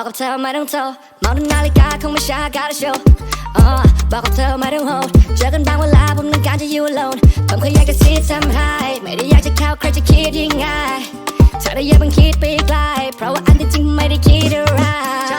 อกกับเธอไม่ต้องโทรมองดูนาฬิกาคงไม่ช้า gotta show อบอกกับเธอไม่ต้อง hold เจอกันบางเวลาผมต้องการจะอยู่ alone ผมแค่อยากจะซีทำให้ไม่ได้อยากจะเข้าใครจะคิดยังไงเธอได้ยัาบางคิดไปไกลเพราะว่าอันที่จริงไม่ได้คิดอะไร